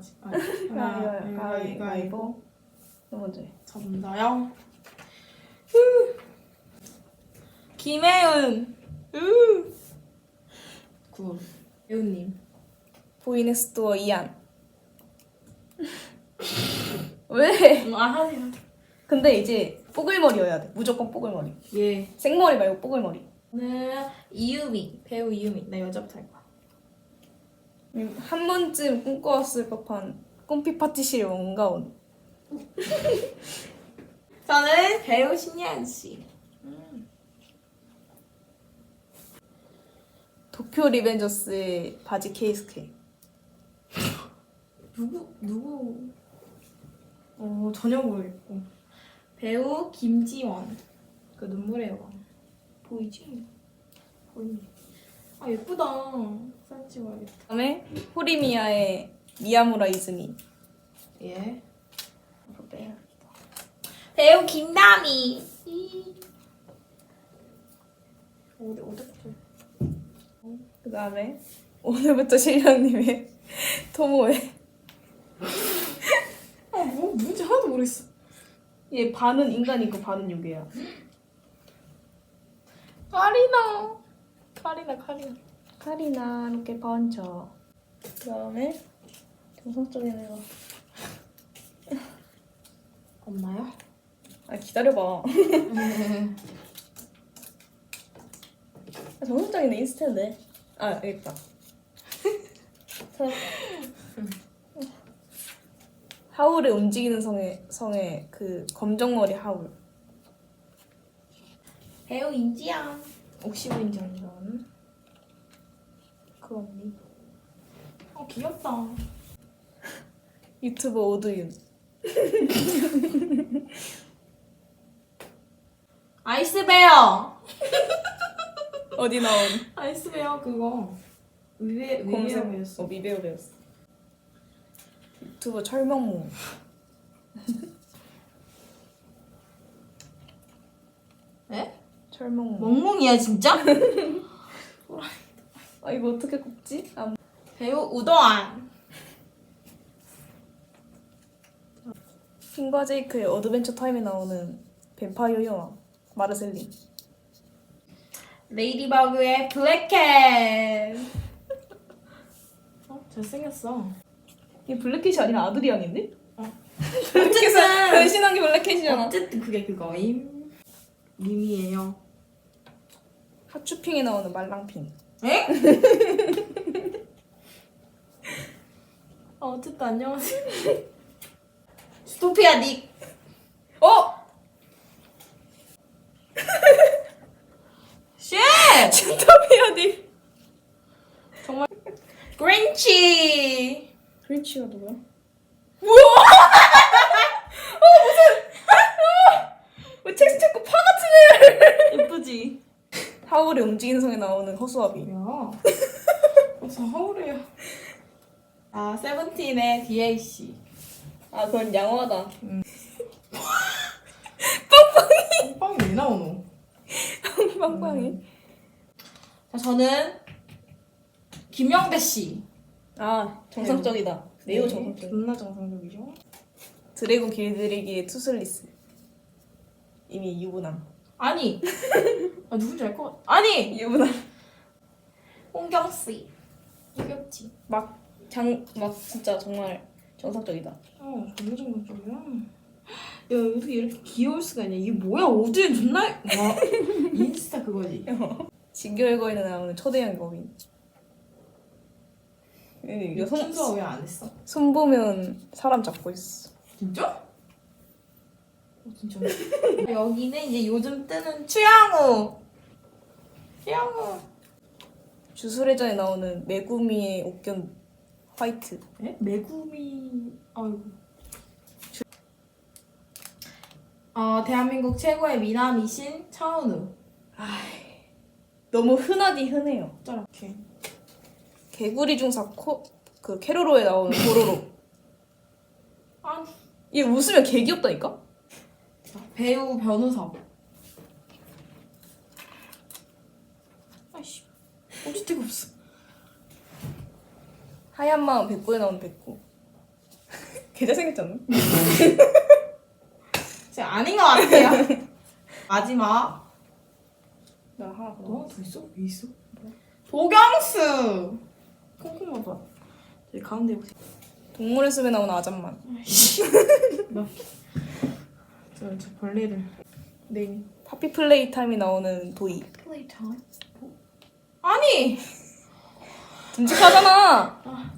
하지. 아, 가위, 가위, 가위보. 너 먼저 해. 저 먼저요. 김혜은. 으. 굿. 혜은님. 보이넥스도어 이안. 왜? 음, 아 하세요. 근데 이제 뽀글머리여야 돼. 무조건 뽀글머리. 예. 생머리 말고 뽀글머리. 저는 이유미 배우 이유미. 나 여자부터 할 거야. 음, 한 번쯤 꿈꿔왔을 법한 꿈피 파티시의 원가원. 저는 배우 신예은 씨. 도쿄 리벤져스의 바지 케이스케. 누구 누구? 어 전혀 모르겠고. 배우 김지원. 그 눈물의 왕. 보이지? 보이네. 아 예쁘다. 사진 찍어야겠다. 그다음에 호리미야의 미야무라 이즈미. 예. 이거 빼야 배우 김다미. 어디 어디부터? 그 다음에 오늘부터 실장님의 토모에. 아뭐 뭔지 하나도 모르겠어. 얘 반은 인간이고 반은 요괴야. 카리나. 카리나 카리나. 카리나 이렇게 번져. 그다음에 정상적인 애가. 없나요? 아 기다려봐. 아, 정상적인 애 인스타인데. 아 여기 있다. 하울의 움직이는 성의 성의 그 검정머리 하울. 배우 인지양. 옥시브린 전전. 그 언니. 어 귀엽다. 유튜버 오두윤. 아이스베어. 어디 나온? 아이스베어 그거. 위에 검색. 위에였어. 어 미배우 배웠어. 유튜버 철명무. 네? 철명무. 멍멍이야 진짜? 아 이거 어떻게 꼽지? 아, 배우 우도안. 킹과 제이크의 어드벤처 타임에 나오는 뱀파이어 여왕 마르셀린. 레이디버그의 블랙캣. 어 잘생겼어. 이게 블랙캣이 아니라 아들이 양인데? 어쨌든 변신한 게 블랙캣이잖아. 어쨌든 그게 그거임. 님이에요. 하츄핑에 나오는 말랑핑. 에? 어, 어쨌든 안녕하세요. 스토피아 닉. 어? 쉣! 춘터피아디. 그린치. 그린치가 누구야? 왜 텍스트코 파 같은 애? 예쁘지? 하울의 움직이는 성에 나오는 허수아비. 뭐야? 어서 하울이야. 아, 세븐틴의 DAC. 아 그건 양호하다. 빵이 왜 나오노? 빵빵해. 자, 저는 김영배 씨. 아 정상적이다. 매우 네, 정상적. 존나 정상적이죠. 드래곤 길들이기의 투슬리스. 이미 유부남. 아니. 아, 누군지 알 것 같아. 아니! 유부남. 홍경 씨. 이겼지. 막장막 진짜 정말 정상적이다. 어, 존나 정상적이야. 야, 어떻게 이렇게 귀여울 수가 있냐. 이게 뭐야? 어디 존나. 와. 인스타 그거지. 진결거인에 나오는 초대형 거인. 이거 손, 순서 왜안 했어? 손 보면 사람 잡고 있어. 진짜? 어, 진짜. 여기는 이제 요즘 뜨는 추양호. 추양호. 주술회전에 나오는 메구미의 옥견 화이트. 에? 메구미. 아이고. 어, 대한민국 최고의 미남이신 차은우. 너무 흔하디 흔해요. 저렇게. 개구리 중사 코, 그 캐로로에 나오는 도로로. 아니. 얘 웃으면 개 귀엽다니까? 배우 변우석. 아이씨. 어디 데가 없어. 하얀 마음 백구에 나오는 백구. 개 잘 생겼잖아. 진짜 아닌 것 같아요. 마지막. 나 하나 더. 너 하나 더 있어? 왜 있어? 도경수. 콩콩 봐봐. 저기 가운데 보세요. 동물의 숲에 나오는 아잠만. 저, 저 벌레를. 네. 파피 플레이 타임이 나오는 도이. 플레이 타임. 아니. 듬직하잖아. 아,